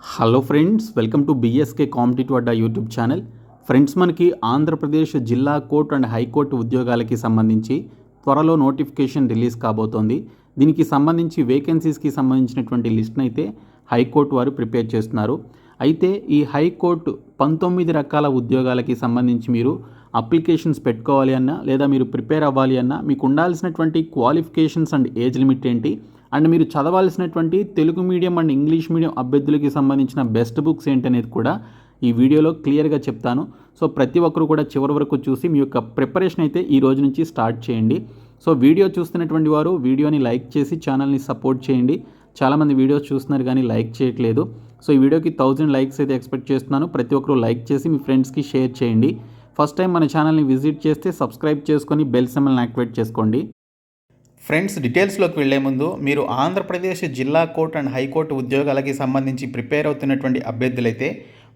Hello friends welcome to BSK competitive Adda YouTube channel friends మనకి ఆంధ్రప్రదేశ్ జిల్లా court and high court ఉద్యోగాలకి సంబంధించి త్వరలో నోటిఫికేషన్ రిలీజ్ కాబోతోంది. దీనికి సంబంధించి వేకెన్సీస్కి సంబంధించినటువంటి లిస్ట్ని అయితే హైకోర్టు వారు ప్రిపేర్ చేస్తున్నారు. అయితే ఈ హైకోర్టు పంతొమ్మిది రకాల ఉద్యోగాలకి సంబంధించి మీరు అప్లికేషన్స్ పెట్టుకోవాలి అన్నా లేదా మీరు ప్రిపేర్ అవ్వాలి అన్నా మీకు ఉండాల్సినటువంటి క్వాలిఫికేషన్స్ అండ్ ఏజ్ లిమిట్ ఏంటి? అండ్ మీరు చదవాల్సినటువంటి Telugu medium and English medium అభ్యర్థులకి సంబంధించిన బెస్ట్ బుక్స్ ఏంటనేది కూడా ఈ వీడియోలో క్లియర్గా చెప్తాను. సో ప్రతి ఒక్కరు కూడా చివరి వరకు చూసి మీ యొక్క ప్రిపరేషన్ అయితే ఈ రోజు నుంచి స్టార్ట్ చేయండి. సో వీడియో చూస్తున్నటువంటి వారు వీడియోని లైక్ చేసి ఛానల్ని సపోర్ట్ చేయండి. చాలామంది వీడియోస్ చూస్తున్నారు కానీ లైక్ చేయట్లేదు. సో ఈ వీడియోకి థౌజండ్ లైక్స్ అయితే ఎక్స్పెక్ట్ చేస్తున్నాను. ప్రతి ఒక్కరు లైక్ చేసి మీ ఫ్రెండ్స్కి షేర్ చేయండి. ఫస్ట్ టైం మన ఛానల్ని విజిట్ చేస్తే సబ్స్క్రైబ్ చేసుకొని బెల్ సెమల్ని యాక్టివేట్ చేసుకోండి. ఫ్రెండ్స్ డీటెయిల్స్లోకి వెళ్ళే ముందు మీరు ఆంధ్రప్రదేశ్ జిల్లా కోర్ట్ అండ్ హైకోర్టు ఉద్యోగాలకి సంబంధించి ప్రిపేర్ అవుతున్నటువంటి అభ్యర్థులైతే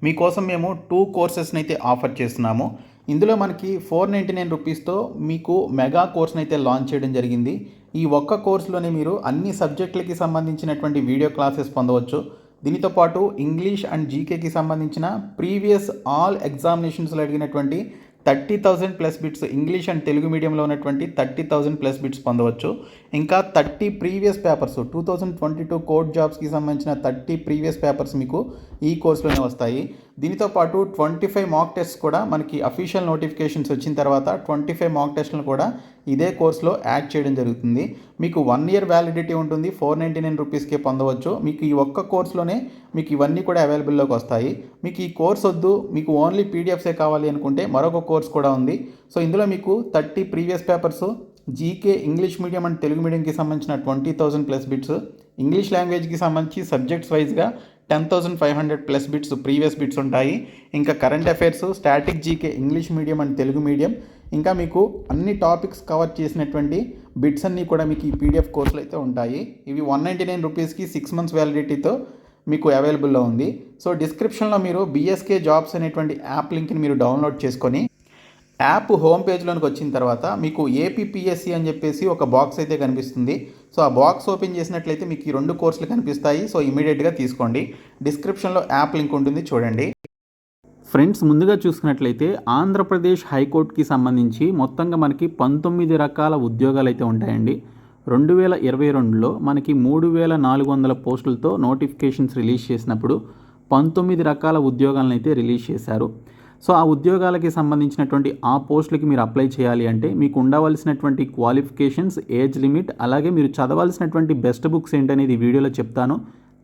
మీకోసం మేము టూ కోర్సెస్ని అయితే ఆఫర్ చేస్తున్నాము. ఇందులో మనకి ఫోర్ నైంటీ నైన్ రూపీస్తో మీకు మెగా కోర్స్ని అయితే లాంచ్ చేయడం జరిగింది. ఈ ఒక్క కోర్సులోనే మీరు అన్ని సబ్జెక్టులకి సంబంధించినటువంటి వీడియో క్లాసెస్ పొందవచ్చు. దీనితో పాటు ఇంగ్లీష్ అండ్ జీకేకి సంబంధించిన ప్రీవియస్ ఆల్ ఎగ్జామినేషన్స్లో అడిగినటువంటి thirty thousand plus bits English and Telugu మీడియంలో ఉన్నటువంటి థర్టీ థౌజండ్ ప్లస్ బిట్స్ పొందవచ్చు. ఇంకా thirty previous papers two thousand twenty two court జాబ్స్కి సంబంధించిన థర్టీ ప్రీవియస్ పేపర్స్ మీకు ఈ కోర్సులోనే వస్తాయి. దీనితో పాటు ట్వంటీ ఫైవ్ మాక్ టెస్ట్ కూడా మనకి అఫీషియల్ నోటిఫికేషన్స్ వచ్చిన తర్వాత ట్వంటీ ఫైవ్ మాక్ టెస్ట్లను కూడా ఇదే కోర్సులో యాడ్ చేయడం జరుగుతుంది. మీకు వన్ ఇయర్ వ్యాలిడిటీ ఉంటుంది. ఫోర్ నైంటీ నైన్ రూపీస్కే పొందవచ్చు. మీకు ఈ ఒక్క కోర్సులోనే మీకు ఇవన్నీ కూడా అవైలబుల్లోకి వస్తాయి. మీకు ఈ కోర్స్ వద్దు. మీకు ఓన్లీ పీడిఎఫ్సే కావాలి అనుకుంటే మరొక కోర్స్ కూడా ఉంది. సో ఇందులో మీకు thirty previous papers GK English medium and Telugu మీడియంకి సంబంధించిన twenty thousand plus bits English లాంగ్వేజ్కి సంబంధించి సబ్జెక్ట్స్ వైజ్గా ten thousand five hundred plus bits previous bits ఉంటాయి. ఇంకా current affairs static GK English medium and Telugu medium ఇంకా మీకు అన్ని topics cover చేసినటువంటి bits అన్నీ కూడా మీకు ఈ పీడిఎఫ్ కోర్సులు అయితే ఉంటాయి. ఇవి వన్ నైంటీ నైన్ రూపీస్కి సిక్స్ మంత్స్ వ్యాలిడిటీతో మీకు అవైలబుల్లో ఉంది. సో డిస్క్రిప్షన్లో మీరు బీఎస్కే జాబ్స్ అనేటువంటి యాప్ లింక్ని మీరు డౌన్లోడ్ చేసుకొని యాప్ హోమ్ పేజ్లోనికి వచ్చిన తర్వాత మీకు ఏపీపీఎస్సి అని చెప్పేసి ఒక బాక్స్ అయితే కనిపిస్తుంది. సో ఆ బాక్స్ ఓపెన్ చేసినట్లయితే మీకు ఈ రెండు కోర్సులు కనిపిస్తాయి. సో ఇమీడియట్గా తీసుకోండి. డిస్క్రిప్షన్లో యాప్ లింక్ ఉంటుంది చూడండి. ఫ్రెండ్స్ ముందుగా చూసుకున్నట్లయితే ఆంధ్రప్రదేశ్ హైకోర్టుకి సంబంధించి మొత్తంగా మనకి పంతొమ్మిది రకాల ఉద్యోగాలు అయితే ఉంటాయండి. రెండు వేల ఇరవై రెండులో మనకి మూడు వేల నాలుగు వందల పోస్టులతో నోటిఫికేషన్స్ రిలీజ్ చేసినప్పుడు పంతొమ్మిది రకాల ఉద్యోగాలను అయితే రిలీజ్ చేశారు. సో ఆ ఉద్యోగాలకి సంబంధించినటువంటి ఆ పోస్టులకి మీరు అప్లై చేయాలి అంటే మీకు ఉండవలసినటువంటి క్వాలిఫికేషన్స్ ఏజ్ లిమిట్ అలాగే మీరు చదవాల్సినటువంటి బెస్ట్ బుక్స్ ఏంటనేది వీడియోలో చెప్తాను.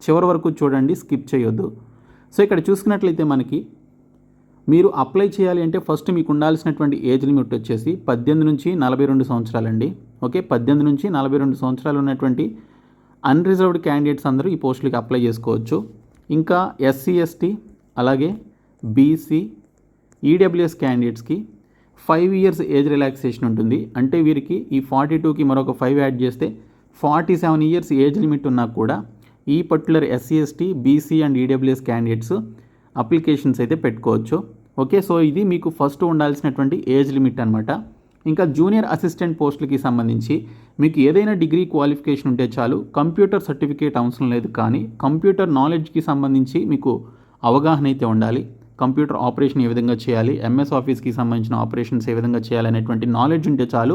చివరి వరకు చూడండి స్కిప్ చేయొద్దు. సో ఇక్కడ చూసుకున్నట్లయితే మనకి మీరు అప్లై చేయాలి అంటే ఫస్ట్ మీకు ఉండాల్సినటువంటి ఏజ్ లిమిట్ వచ్చేసి పద్దెనిమిది నుంచి నలభై రెండు సంవత్సరాలండి. ఓకే? పద్దెనిమిది నుంచి నలభై రెండు సంవత్సరాలు ఉన్నటువంటి అన్రిజర్వ్డ్ క్యాండిడేట్స్ అందరూ ఈ పోస్టులకి అప్లై చేసుకోవచ్చు. ఇంకా ఎస్సీ ఎస్టీ అలాగే బీసీ ఈడబ్ల్యూఎస్ క్యాండిడేట్స్కి ఫైవ్ ఇయర్స్ ఏజ్ రిలాక్సేషన్ ఉంటుంది. అంటే వీరికి ఈ ఫార్టీ టూకి మరొక ఫైవ్ యాడ్ చేస్తే forty seven years age limit ఉన్నా కూడా ఈ particular SC ST BC and EWS candidates applications అయితే పెట్టుకోవచ్చు. ఓకే సో ఇది మీకు ఫస్ట్ ఉండాల్సినటువంటి ఏజ్ లిమిట్ అనమాట ఇంకా జూనియర్ అసిస్టెంట్ పోస్టులకి సంబంధించి మీకు ఏదైనా డిగ్రీ క్వాలిఫికేషన్ ఉంటే చాలు కంప్యూటర్ సర్టిఫికేట్ అవసరం లేదు కానీ కంప్యూటర్ నాలెడ్జ్కి సంబంధించి మీకు అవగాహన అయితే ఉండాలి. కంప్యూటర్ ఆపరేషన్ ఏ విధంగా చేయాలి ఎంఎస్ ఆఫీస్కి సంబంధించిన ఆపరేషన్స్ ఏ విధంగా చేయాలి అనేటువంటి నాలెడ్జ్ ఉంటే చాలు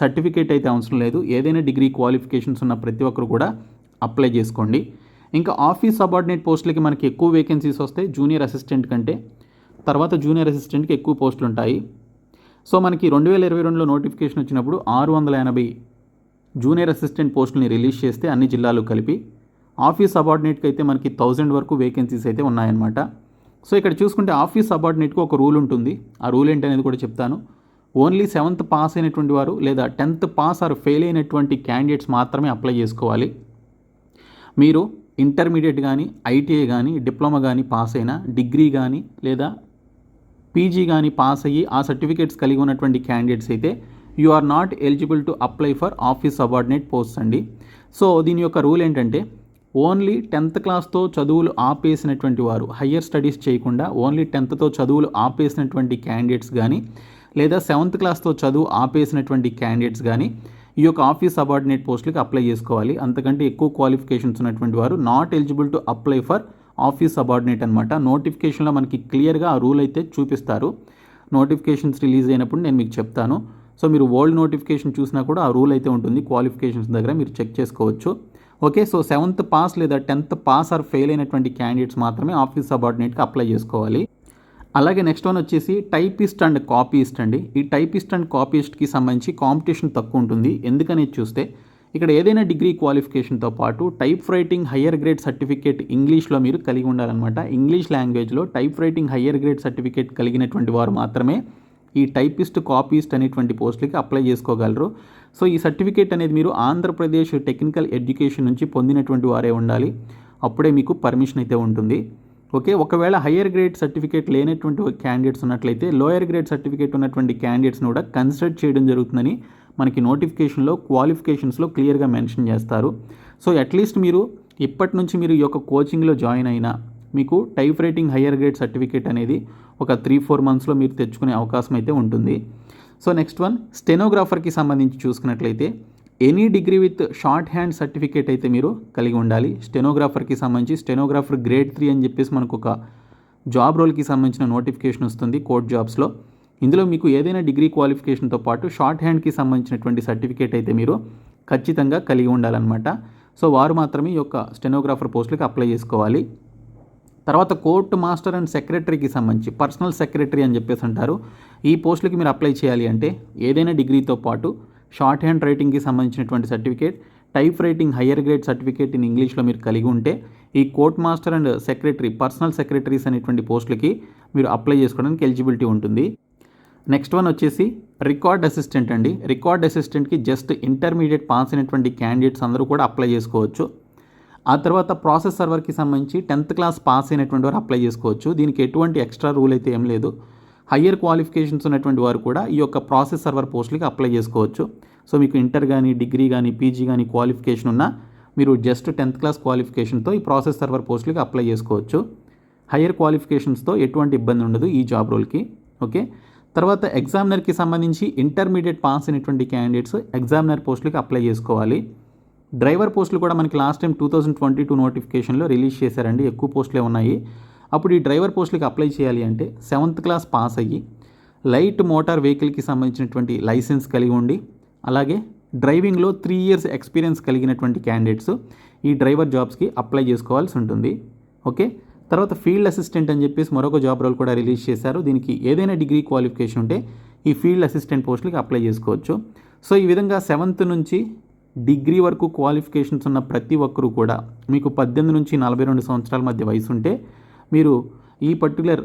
సర్టిఫికేట్ అయితే అవసరం లేదు. ఏదైనా డిగ్రీ క్వాలిఫికేషన్స్ ఉన్న ప్రతి ఒక్కరు కూడా అప్లై చేసుకోండి. ఇంకా ఆఫీస్ సబార్డినేట్ పోస్టులకి మనకి ఎక్కువ వేకెన్సీస్ వస్తాయి జూనియర్ అసిస్టెంట్ కంటే. తర్వాత జూనియర్ అసిస్టెంట్కి ఎక్కువ పోస్టులు ఉంటాయి సో మనకి రెండు వేల ఇరవై రెండులో నోటిఫికేషన్ వచ్చినప్పుడు ఆరు వందల ఎనభై జూనియర్ అసిస్టెంట్ పోస్టులని రిలీజ్ చేస్తే అన్ని జిల్లాలు కలిపి ఆఫీస్ సబార్డినేట్కి అయితే మనకి థౌజండ్ వరకు వేకెన్సీస్ అయితే ఉన్నాయన్నమాట. సో ఇక్కడ చూసుకుంటే ఆఫీస్ సబార్డినేట్కి ఒక రూల్ ఉంటుంది. ఆ రూల్ ఏంటనేది కూడా చెప్తాను. ఓన్లీ సెవెంత్ పాస్ అయినటువంటి వారు లేదా టెన్త్ పాస్ ఆర్ ఫెయిల్ అయినటువంటి క్యాండిడేట్స్ మాత్రమే అప్లై చేసుకోవాలి. మీరు ఇంటర్మీడియట్ కానీ ఐటీఐ కానీ డిప్లొమా కానీ పాస్ అయినా డిగ్రీ కానీ లేదా పీజీ కానీ పాస్ అయ్యి ఆ సర్టిఫికేట్స్ కలిగి ఉన్నటువంటి క్యాండిడేట్స్ అయితే you are not eligible to apply for office subordinate post అండి. సో దీని యొక్క రూల్ ఏంటంటే ఓన్లీ టెన్త్ క్లాస్తో చదువులు ఆపేసినటువంటి వారు హయ్యర్ స్టడీస్ చేయకుండా ఓన్లీ టెన్త్తో చదువులు ఆపేసినటువంటి క్యాండిడేట్స్ కానీ లేదా సెవెంత్ క్లాస్తో చదువు ఆపేసినటువంటి క్యాండిడేట్స్ కానీ ఈ యొక్క ఆఫీస్ సబార్డినేట్ పోస్టులకు అప్లై చేసుకోవాలి. అంతకంటే ఎక్కువ క్వాలిఫికేషన్స్ ఉన్నటువంటి వారు not eligible to apply for office subordinate అనమాట నోటిఫికేషన్లో మనకి క్లియర్గా ఆ రూల్ అయితే చూపిస్తారు. నోటిఫికేషన్స్ రిలీజ్ అయినప్పుడు నేను మీకు చెప్తాను. సో మీరు ఓల్డ్ నోటిఫికేషన్ చూసినా కూడా ఆ రూల్ అయితే ఉంటుంది. క్వాలిఫికేషన్స్ దగ్గర మీరు చెక్ చేసుకోవచ్చు. ఓకే సో సెవెంత్ పాస్ లేదా టెన్త్ పాస్ ఆర్ ఫెయిల్ అయినటువంటి క్యాండిడేట్స్ మాత్రమే ఆఫీస్ సబార్డినేట్కి అప్లై చేసుకోవాలి. అలాగే నెక్స్ట్ వన్ వచ్చేసి టైపిస్ట్ అండ్ కాపీస్ట్ అండి. ఈ టైపిస్ట్ అండ్ కాపీస్ట్కి సంబంధించి కాంపిటీషన్ తక్కువ ఉంటుంది. ఎందుకనేది చూస్తే ఇక్కడ ఏదైనా డిగ్రీ క్వాలిఫికేషన్తో పాటు type writing higher grade certificate ఇంగ్లీష్లో మీరు కలిగి ఉండాలన్నమాట. ఇంగ్లీష్ లాంగ్వేజ్లో type writing higher grade certificate కలిగినటువంటి వారు మాత్రమే ఈ టైపిస్ట్ కాపీస్ట్ అనేటువంటి పోస్టులకి అప్లై చేసుకోగలరు. సో ఈ సర్టిఫికేట్ అనేది మీరు ఆంధ్రప్రదేశ్ టెక్నికల్ ఎడ్యుకేషన్ నుంచి పొందినటువంటి వారే ఉండాలి. అప్పుడే మీకు పర్మిషన్ అయితే ఉంటుంది. ఓకే ఒకవేళ హయ్యర్ గ్రేడ్ సర్టిఫికేట్ లేనటువంటి క్యాండిడేట్స్ ఉన్నట్లయితే లోయర్ గ్రేడ్ సర్టిఫికేట్ ఉన్నటువంటి క్యాండిడేట్స్ని కూడా కన్సిడర్ చేయడం జరుగుతుందని మనకి నోటిఫికేషన్లో క్వాలిఫికేషన్స్లో క్లియర్గా మెన్షన్ చేస్తారు. సో అట్లీస్ట్ మీరు ఇప్పటి నుంచి మీరు ఈ యొక్క కోచింగ్లో జాయిన్ అయినా మీకు type writing higher grade certificate అనేది ఒక త్రీ ఫోర్ మంత్స్లో మీరు తెచ్చుకునే అవకాశం అయితే ఉంటుంది. సో నెక్స్ట్ వన్ స్టెనోగ్రాఫర్కి సంబంధించి చూసుకున్నట్లయితే any degree with shorthand certificate అయితే మీరు కలిగి ఉండాలి. స్టెనోగ్రాఫర్కి సంబంధించి స్టెనోగ్రాఫర్ గ్రేడ్ త్రీ అని చెప్పేసి మనకు ఒక జాబ్ రోల్కి సంబంధించిన నోటిఫికేషన్ వస్తుంది కోర్ట్ జాబ్స్లో. ఇందులో మీకు ఏదైనా డిగ్రీ క్వాలిఫికేషన్తో పాటు షార్ట్ హ్యాండ్కి సంబంధించినటువంటి సర్టిఫికేట్ అయితే మీరు ఖచ్చితంగా కలిగి ఉండాలన్నమాట. సో వారు మాత్రమే ఈ యొక్క స్టెనోగ్రాఫర్ పోస్టులకు అప్లై చేసుకోవాలి. తర్వాత కోర్టు మాస్టర్ అండ్ సెక్రటరీకి సంబంధించి పర్సనల్ సెక్రటరీ అని చెప్పేసి అంటారు. ఈ పోస్టులకి మీరు అప్లై చేయాలి అంటే ఏదైనా డిగ్రీతో పాటు షార్ట్ హ్యాండ్ రైటింగ్కి సంబంధించినటువంటి certificate typewriting higher grade certificate in ఇంగ్లీష్లో మీరు కలిగి ఉంటే ఈ court master and secretary personal secretaries అనేటువంటి పోస్టులకి మీరు అప్లై చేసుకోవడానికి ఎలిజిబిలిటీ ఉంటుంది. నెక్స్ట్ వన్ వచ్చేసి రికార్డ్ అసిస్టెంట్ అండి. రికార్డ్ అసిస్టెంట్కి జస్ట్ ఇంటర్మీడియట్ పాస్ అయినటువంటి క్యాండిడేట్స్ అందరూ కూడా అప్లై చేసుకోవచ్చు. ఆ తర్వాత ప్రాసెస్ సర్వర్కి సంబంధించి టెన్త్ క్లాస్ పాస్ అయినటువంటి వారు అప్లై చేసుకోవచ్చు. దీనికి ఎటువంటి ఎక్స్ట్రా రూల్ అయితే ఏం లేదు. హయ్యర్ క్వాలిఫికేషన్స్ ఉన్నటువంటి వారు కూడా ఈ యొక్క ప్రాసెస్ సర్వర్ పోస్టులకి అప్లై చేసుకోవచ్చు. సో మీకు ఇంటర్ కానీ డిగ్రీ కానీ పీజీ కానీ క్వాలిఫికేషన్ ఉన్నా మీరు జస్ట్ టెన్త్ క్లాస్ క్వాలిఫికేషన్తో ఈ ప్రాసెస్ సర్వర్ పోస్టులకి అప్లై చేసుకోవచ్చు. హయ్యర్ క్వాలిఫికేషన్స్తో ఎటువంటి ఇబ్బంది ఉండదు ఈ జాబ్ రోల్కి. ఓకే? తర్వాత ఎగ్జామినర్కి సంబంధించి ఇంటర్మీడియట్ పాస్ అయినటువంటి క్యాండిడేట్స్ ఎగ్జామినర్ పోస్టులకి అప్లై చేసుకోవాలి. డ్రైవర్ పోస్టులు కూడా మనకి last time two thousand twenty two నోటిఫికేషన్లో రిలీజ్ చేశారండి. ఎక్కువ పోస్టులే ఉన్నాయి. అప్పుడు ఈ డ్రైవర్ పోస్టులకి అప్లై చేయాలి అంటే సెవెంత్ క్లాస్ పాస్ అయ్యి లైట్ మోటార్ వెహికల్కి సంబంధించినటువంటి లైసెన్స్ కలిగి ఉండి అలాగే డ్రైవింగ్లో త్రీ ఇయర్స్ ఎక్స్పీరియన్స్ కలిగినటువంటి క్యాండిడేట్స్ ఈ డ్రైవర్ జాబ్స్కి అప్లై చేసుకోవాల్సి ఉంటుంది. ఓకే తర్వాత ఫీల్డ్ అసిస్టెంట్ అని చెప్పేసి మరొక జాబ్ రోల్ కూడా రిలీజ్ చేశారు. దీనికి ఏదైనా డిగ్రీ క్వాలిఫికేషన్ ఉంటే ఈ ఫీల్డ్ అసిస్టెంట్ పోస్టులకి అప్లై చేసుకోవచ్చు. సో ఈ విధంగా సెవెంత్ నుంచి డిగ్రీ వరకు క్వాలిఫికేషన్స్ ఉన్న ప్రతి ఒక్కరూ కూడా మీకు పద్దెనిమిది నుంచి నలభై రెండు సంవత్సరాల మధ్య వయసు ఉంటే మీరు ఈ పర్టికులర్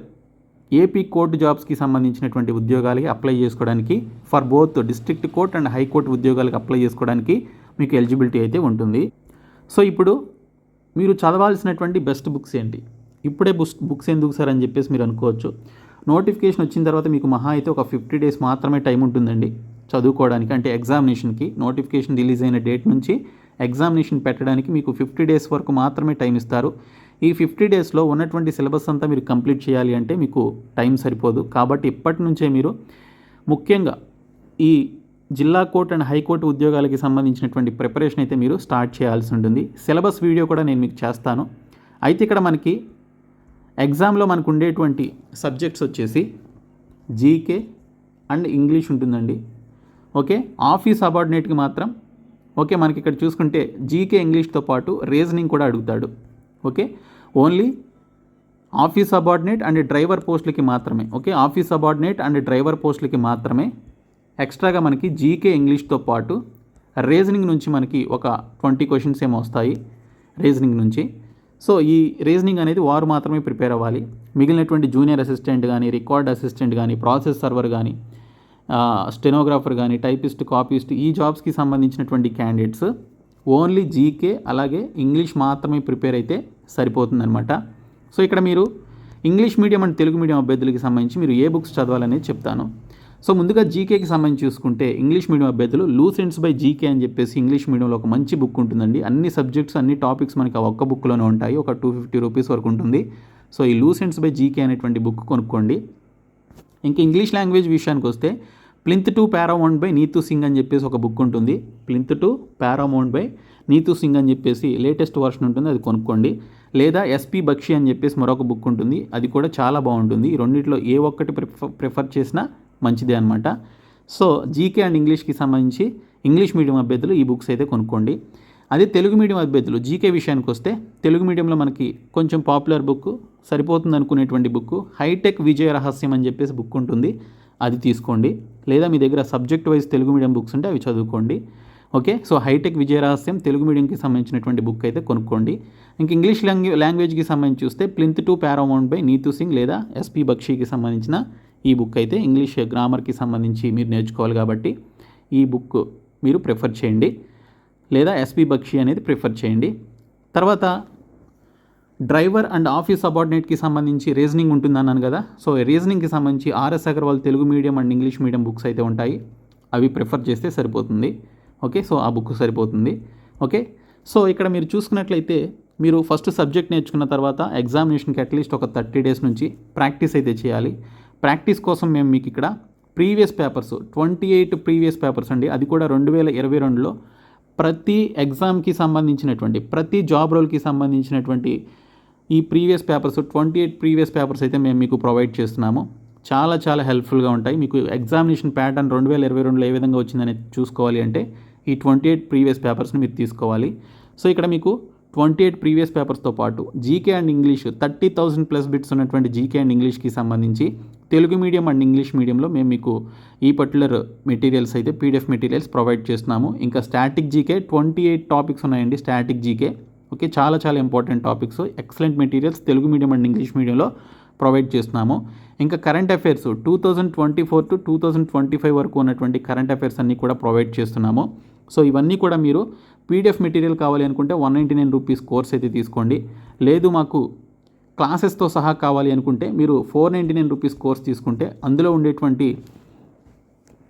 ఏపీ కోర్టు జాబ్స్కి సంబంధించినటువంటి ఉద్యోగాలకి అప్లై చేసుకోవడానికి for both district court and high court ఉద్యోగాలకు అప్లై చేసుకోవడానికి మీకు ఎలిజిబిలిటీ అయితే ఉంటుంది. సో ఇప్పుడు మీరు చదవాల్సినటువంటి బెస్ట్ బుక్స్ ఏంటి? ఇప్పుడే బుక్స్ బుక్స్ ఎందుకు సార్ అని చెప్పేసి మీరు అనుకోవచ్చు. నోటిఫికేషన్ వచ్చిన తర్వాత మీకు మహా అయితే ఒక ఫిఫ్టీ డేస్ మాత్రమే టైం ఉంటుందండి చదువుకోవడానికి. అంటే ఎగ్జామినేషన్కి నోటిఫికేషన్ రిలీజ్ అయిన డేట్ నుంచి ఎగ్జామినేషన్ పెట్టడానికి మీకు ఫిఫ్టీ డేస్ వరకు మాత్రమే టైం ఇస్తారు. ఈ ఫిఫ్టీ డేస్లో ఉన్నటువంటి సిలబస్ అంతా మీరు కంప్లీట్ చేయాలి అంటే మీకు టైం సరిపోదు. కాబట్టి ఇప్పటి నుంచే మీరు ముఖ్యంగా ఈ జిల్లా కోర్టు అండ్ హైకోర్టు ఉద్యోగాలకి సంబంధించినటువంటి ప్రిపరేషన్ అయితే మీరు స్టార్ట్ చేయాల్సి ఉంటుంది. సిలబస్ వీడియో కూడా నేను మీకు చేస్తాను. అయితే ఇక్కడ మనకి ఎగ్జామ్లో మనకు ఉండేటువంటి సబ్జెక్ట్స్ వచ్చేసి జీకే అండ్ ఇంగ్లీష్ ఉంటుందండి. ఓకే? ఆఫీస్ అబార్డినేట్కి మాత్రం ఓకే మనకి ఇక్కడ చూసుకుంటే జీకే ఇంగ్లీష్తో పాటు రీజనింగ్ కూడా అడుగుతాడు. Okay? Only office subordinate and driver పోస్టులకి మాత్రమే. Okay? Office subordinate and driver పోస్టులకి మాత్రమే ఎక్స్ట్రాగా మనకి జీకే ఇంగ్లీష్తో పాటు రీజనింగ్ నుంచి మనకి ఒక ట్వంటీ క్వశ్చన్స్ ఏమో వస్తాయి. రీజనింగ్ నుంచి. సో ఈ రీజనింగ్ అనేది వారు మాత్రమే ప్రిపేర్ అవ్వాలి. మిగిలినటువంటి జూనియర్ అసిస్టెంట్ కానీ రికార్డ్ అసిస్టెంట్ కానీ ప్రాసెస్ సర్వర్ కానీ స్టెనోగ్రాఫర్ కానీ టైపిస్ట్ కాపీస్ట్ ఈ జాబ్స్కి సంబంధించినటువంటి క్యాండిడేట్స్ ఓన్లీ జీకే అలాగే ఇంగ్లీష్ మాత్రమే ప్రిపేర్ అయితే సరిపోతుందన్నమాట. సో ఇక్కడ మీరు English medium and Telugu medium అభ్యర్థులకి సంబంధించి మీరు ఏ బుక్స్ చదవాలనేది చెప్తాను. సో ముందుగా జీకేకి సంబంధించి చూసుకుంటే ఇంగ్లీష్ మీడియం అభ్యర్థులు లూసెంట్స్ బై జీకే అని చెప్పేసి ఇంగ్లీష్ మీడియంలో ఒక మంచి బుక్ ఉంటుందండి. అన్ని సబ్జెక్ట్స్ అన్ని టాపిక్స్ మనకి ఆ ఒక్క బుక్లోనే ఉంటాయి. ఒక టూ ఫిఫ్టీ రూపీస్ వరకు ఉంటుంది. సో ఈ లూసెంట్స్ బై జీకే అనేటువంటి బుక్ కొనుక్కోండి. ఇంకా ఇంగ్లీష్ లాంగ్వేజ్ విషయానికి వస్తే plinth to paramount by Neetu Singh అని చెప్పేసి ఒక బుక్ ఉంటుంది. Plinth to paramount by Neetu Singh అని చెప్పేసి లేటెస్ట్ వర్షన్ ఉంటుంది. అది కొనుక్కోండి. లేదా ఎస్పి బక్షి అని చెప్పేసి మరొక బుక్ ఉంటుంది. అది కూడా చాలా బాగుంటుంది. ఈ ఏ ఒక్కటి ప్రిఫర్ ప్రిఫర్ చేసినా మంచిదే అనమాట సో జీకే అండ్ ఇంగ్లీష్కి సంబంధించి ఇంగ్లీష్ మీడియం అభ్యర్థులు ఈ బుక్స్ అయితే కొనుక్కోండి. అదే తెలుగు మీడియం అభ్యర్థులు జీకే విషయానికి వస్తే తెలుగు మీడియంలో మనకి కొంచెం పాపులర్ బుక్ సరిపోతుంది అనుకునేటువంటి బుక్ హైటెక్ విజయ రహస్యం అని చెప్పేసి బుక్ ఉంటుంది. అది తీసుకోండి. లేదా మీ దగ్గర subject wise Telugu medium books ఉంటే అవి చదువుకోండి. ఓకే? సో హైటెక్ విజయ రహస్యం తెలుగు మీడియంకి సంబంధించినటువంటి బుక్ అయితే కొనుక్కోండి. ఇంక ఇంగ్లీష్ లాంగ్వే లాంగ్వేజ్కి సంబంధించి చూస్తే plinth to paramount by Neetu Singh లేదా ఎస్పి బక్షికి సంబంధించిన ఈ బుక్ అయితే ఇంగ్లీష్ గ్రామర్కి సంబంధించి మీరు నేర్చుకోవాలి కాబట్టి ఈ బుక్ మీరు ప్రిఫర్ చేయండి. లేదా ఎస్పి బక్షి అనేది ప్రిఫర్ చేయండి. తర్వాత డ్రైవర్ అండ్ ఆఫీస్ సబార్డినేట్కి సంబంధించి రీజనింగ్ ఉంటుంది అన్నాను కదా. సో రీజనింగ్కి సంబంధించి RS Agarwal Telugu medium and English medium books అయితే ఉంటాయి. అవి ప్రిఫర్ చేస్తే సరిపోతుంది. ఓకే సో ఆ బుక్ సరిపోతుంది. ఓకే సో ఇక్కడ మీరు చూసుకున్నట్లయితే మీరు ఫస్ట్ సబ్జెక్ట్ నేర్చుకున్న తర్వాత ఎగ్జామినేషన్కి అట్లీస్ట్ ఒక థర్టీ డేస్ నుంచి ప్రాక్టీస్ అయితే చేయాలి. ప్రాక్టీస్ కోసం మేము మీకు ఇక్కడ previous papers twenty eight previous papers అండి. అది కూడా రెండు వేల ఇరవై రెండులో ప్రతి ఎగ్జామ్కి సంబంధించినటువంటి ప్రతి జాబ్ రోల్కి సంబంధించినటువంటి ఈ previous papers twenty eight previous papers అయితే మేము మీకు ప్రొవైడ్ చేస్తున్నాము. చాలా చాలా హెల్ప్ఫుల్గా ఉంటాయి. మీకు ఎగ్జామినేషన్ ప్యాటర్న్ రెండు వేల ఇరవై రెండులో ఏ విధంగా వచ్చిందని చూసుకోవాలి అంటే ఈ ట్వంటీ ఎయిట్ ప్రీవియస్ పేపర్స్ని మీరు తీసుకోవాలి. సో ఇక్కడ మీకు ట్వంటీ ఎయిట్ ప్రీవియస్ పేపర్స్తో పాటు GK and English thirty thousand plus bits ఉన్నటువంటి జీకే అండ్ ఇంగ్లీష్కి సంబంధించి తెలుగు మీడియం అండ్ ఇంగ్లీష్ మీడియంలో మేము మీకు ఈ పర్టికులర్ మెటీరియల్స్ అయితే పీడిఎఫ్ మెటీరియల్స్ ప్రొవైడ్ చేస్తున్నాము. ఇంకా static GK twenty eight topics ఉన్నాయండి స్టాటిక్ జీకే ఓకే చాలా చాలా important topics excellent materials Telugu medium and English మీడియంలో ప్రొవైడ్ చేస్తున్నాము. ఇంకా current affairs two thousand twenty four to two thousand twenty five వరకు ఉన్నటువంటి కరెంట్ అఫైర్స్ అన్నీ కూడా ప్రొవైడ్ చేస్తున్నాము. సో ఇవన్నీ కూడా మీరు పీడిఎఫ్ మెటీరియల్ కావాలి అనుకుంటే one ninety nine rupees course అయితే తీసుకోండి. లేదు మాకు క్లాసెస్తో సహా కావాలి అనుకుంటే మీరు four ninety nine rupees course తీసుకుంటే అందులో ఉండేటువంటి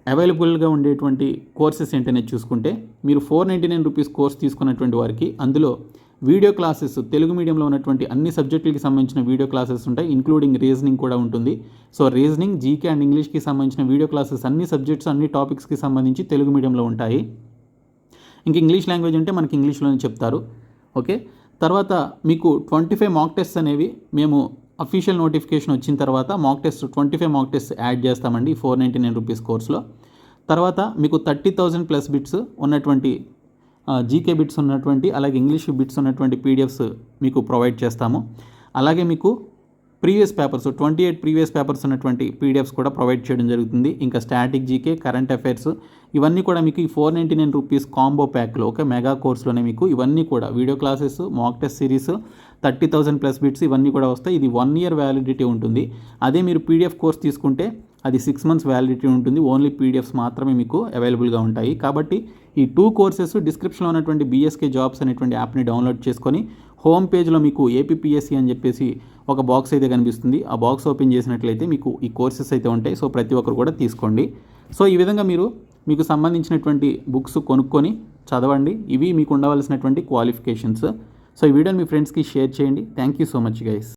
అవైలబుల్గా ఉండేటువంటి కోర్సెస్ ఏంటనేది చూసుకుంటే మీరు four ninety nine rupees course తీసుకున్నటువంటి వారికి అందులో వీడియో క్లాసెస్ తెలుగు మీడియంలో ఉన్నటువంటి అన్ని సబ్జెక్టులకి సంబంధించిన వీడియో క్లాసెస్ ఉంటాయి ఇంక్లూడింగ్ రీజనింగ్ కూడా ఉంటుంది. సో రీజనింగ్ జీకే అండ్ ఇంగ్లీష్కి సంబంధించిన వీడియో క్లాసెస్ అన్ని సబ్జెక్ట్స్ అన్ని టాపిక్స్కి సంబంధించి తెలుగు మీడియంలో ఉంటాయి. ఇంక ఇంగ్లీష్ లాంగ్వేజ్ అంటే మనకి ఇంగ్లీష్లోనే చెప్తారు. ఓకే? తర్వాత మీకు ట్వంటీ ఫైవ్ మాక్ టెస్ట్ అనేవి మేము అఫీషియల్ నోటిఫికేషన్ వచ్చిన తర్వాత mock test twenty five mock test add చేస్తామండి ఫోర్ నైంటీ నైన్ రూపీస్ కోర్స్లో తర్వాత మీకు థర్టీ థౌజండ్ ప్లస్ బిట్స్ ఉన్నటువంటి జీకే బిట్స్ ఉన్నటువంటి అలాగే ఇంగ్లీష్ బిట్స్ ఉన్నటువంటి పీడిఎఫ్స్ మీకు ప్రొవైడ్ చేస్తాము. అలాగే మీకు previous papers twenty eight previous papers ఉన్నటువంటి పీడిఎఫ్స్ కూడా ప్రొవైడ్ చేయడం జరుగుతుంది. ఇంకా స్టాటిక్ జీకే కరెంట్ అఫైర్స్ ఇవన్నీ కూడా మీకు ఈ four ninety nine rupees combo ప్యాక్లో ఒక మెగా కోర్స్లోనే మీకు ఇవన్నీ కూడా video classes mock test series thirty thousand plus bits ఇవన్నీ కూడా వస్తాయి. ఇది వన్ ఇయర్ వ్యాలిడిటీ ఉంటుంది. అదే మీరు పీడిఎఫ్ కోర్స్ తీసుకుంటే అది సిక్స్ మంత్స్ వ్యాలిడిటీ ఉంటుంది. ఓన్లీ పీడిఎఫ్స్ మాత్రమే మీకు అవైలబుల్గా ఉంటాయి. కాబట్టి ఈ టూ కోర్సెస్ డిస్క్రిప్షన్లో ఉన్నటువంటి బీఎస్కే జాబ్స్ అనేటువంటి యాప్ని డౌన్లోడ్ చేసుకొని హోమ్ పేజ్లో మీకు ఏపీపీఎస్సీ అని చెప్పేసి ఒక బాక్స్ అయితే కనిపిస్తుంది. ఆ బాక్స్ ఓపెన్ చేసినట్లయితే మీకు ఈ కోర్సెస్ అయితే ఉంటాయి. సో ప్రతి ఒక్కరు కూడా తీసుకోండి. సో ఈ విధంగా మీరు మీకు సంబంధించినటువంటి బుక్స్ కొనుక్కొని చదవండి. ఇవి మీకు ఉండవలసినటువంటి క్వాలిఫికేషన్స్. సో ఈ వీడియోని మీ ఫ్రెండ్స్కి షేర్ చేయండి. Thank you so much guys